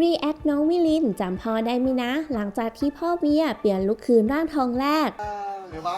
รีแอคน้องวิลินจำพ่อได้ไหมนะ หลังจากที่พ่อเบียเปลี่ยนลุคคืนร่างทองแรกเดี๋ยวมา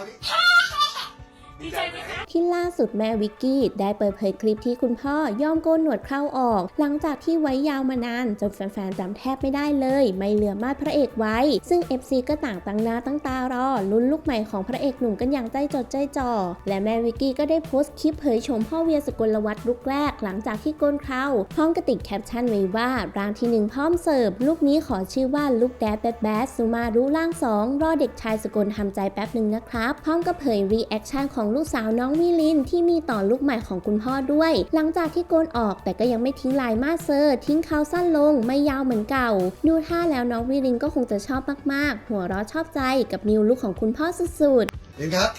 ดีใจไหมคะที่ล่าสุดแม่วิกกี้ได้เปิดเผยคลิปที่คุณพ่อยอมโกนหนวดเคราออก หลังจากที่ไว้ยาวมานานจนแฟนๆจำแทบไม่ได้เลย ไม่เหลือมาดพระเอกไว้ ซึ่ง FC ก็ต่างตั้งหน้าตั้งตารอลุ้นลุกใหม่ของพระเอกหนุ่มกันอย่างใจจดใจจ่อและแม่วิกกี้ก็ได้โพสต์คลิปเผยโฉมพ่อเวียสกลวัฒน์ลุกแรก หลังจากที่โกนเคราพร้อมกระติกแคปชั่นไว้ว่าร่างที่หนึ่งพร้อมเสิร์ฟลูกนี้ขอชื่อว่าลุกแดดแบดแบดซูมารุร่างสองรอเด็กชายสกลทำใจแป๊บหนึ่งนะครับพร้อมกับเผยรีแอคชั่นของลูกสาวน้องวิลินที่มีต่อลูกใหม่ของคุณพ่อด้วย หลังจากที่โกนออกแต่ก็ยังไม่ทิ้งลายมาเซอร์ ทิ้งเขาสั้นลงไม่ยาวเหมือนเก่า ดูท่าแล้วน้องวิลินก็คงจะชอบมากๆ หัวเราะชอบใจกับนิวลุคของคุณพ่อสุดๆเห็นครับ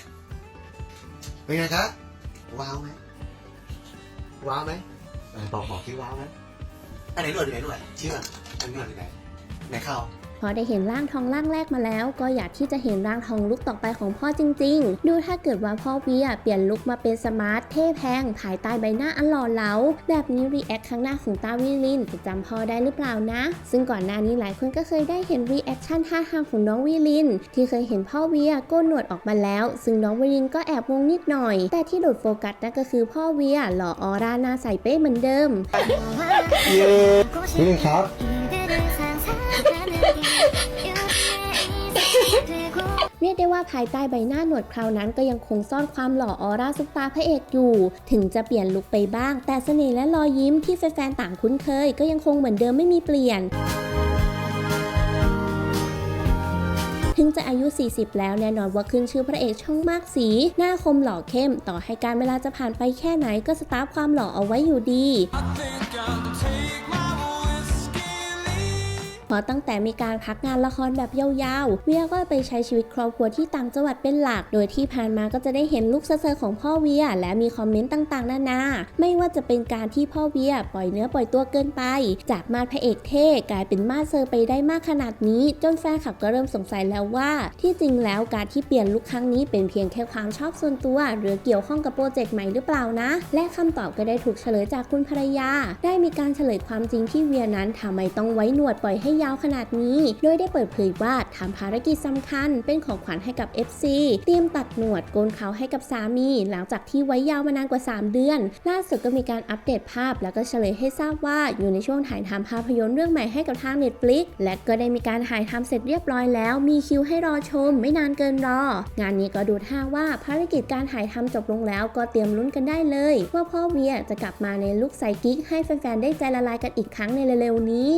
เป็นไงครับ ว้าวไหมว้าวไหมบอกบอกที่ว้าวไหมอันไหนหนวดอยู่ไหนหนวดเชื่ออันหนวดอยู่ไหนไหนเข้า พอได้เห็นร่างทองร่างแรกมาแล้ว ก็อยากที่จะเห็นร่างทองลุกต่อไปของพ่อจริง ๆ ดูถ้าเกิดว่าพ่อเวียเปลี่ยนลุกมาเป็นสมาร์ทเท่แพงภายใต้ใบหน้าอันหล่อเหลาแบบนี้รีแอคครั้งหน้าของตาวิลินจะจำพ่อได้หรือเปล่านะ ซึ่งก่อนหน้านี้หลายคนก็เคยได้เห็นรีแอคชั่นท่าทางของน้องวิลิน ที่เคยเห็นพ่อเวียโกนหนวดออกมาแล้ว ซึ่งน้องวิลินก็แอบงงนิดหน่อย แต่ที่โดดโฟกัสนั่นก็คือพ่อเวียหล่อออร่าหน้าใสเป๊ะเหมือนเดิมเย้นี่ครับ เรียกได้ว่าภายใต้ใบหน้าหนวดคราวนั้นก็ยังคงซ่อนความหล่อออร่าซุปตาพระเอกอยู่ ถึงจะเปลี่ยนลุคไปบ้าง แต่เสน่ห์และรอยยิ้มที่แฟนๆต่างคุ้นเคย ก็ยังคงเหมือนเดิมไม่มีเปลี่ยนถึงจะอายุ 40 แล้วแน่นอนว่าขึ้นชื่อพระเอกช่องมากสี หน้าคมหล่อเข้ม ต่อให้การเวลาจะผ่านไปแค่ไหนก็สตาร์ฟความหล่อเอาไว้อยู่ดี เพราะตั้งแต่มีการพักงานละครแบบยาวๆ เวียก็ไปใช้ชีวิตครอบครัวที่ต่างจังหวัดเป็นหลัก โดยที่ผ่านมาก็จะได้เห็นลุคเซอร์ของพ่อเวีย และมีคอมเมนต์ต่างๆ นานา ไม่ว่าจะเป็นการที่พ่อเวียปล่อยเนื้อปล่อยตัวเกินไป จากมาดพระเอกเท่กลายเป็นมาดเซอร์ไปได้มากขนาดนี้ จนแฟนคลับก็เริ่มสงสัยแล้วว่า ที่จริงแล้วการที่เปลี่ยนลุคครั้งนี้เป็นเพียงแค่ความชอบส่วนตัว หรือเกี่ยวข้องกับโปรเจกต์ใหม่หรือเปล่านะ และคำตอบก็ได้ถูกเฉลยจากคุณภรรยา ได้มีการเฉลยความจริงที่เวียนั้นทำไมต้องไว้หนวดปล่อยให้ยาวขนาดนี้ โดยได้เปิดเผยว่าทำภารกิจสำคัญเป็นของขวัญให้กับ FC เตรียมตัดหนวดโกนเขาให้กับสามี หลังจากที่ไว้ยาวมานานกว่า 3 เดือน ล่าสุดก็มีการอัปเดตภาพ แล้วก็เฉลยให้ทราบว่าอยู่ในช่วงถ่ายทำภาพยนตร์เรื่องใหม่ให้กับทาง Netflix และก็ได้มีการถ่ายทำเสร็จเรียบร้อยแล้ว มีคิวให้รอชม ไม่นานเกินรอ งานนี้ก็ดูท่าว่าภารกิจการถ่ายทำจบลงแล้ว ก็เตรียมลุ้นกันได้เลย ว่าพ่อเวียจะกลับมาในลุคใส่กิ๊กให้แฟนๆได้ใจละลายกันอีกครั้งในเร็วๆนี้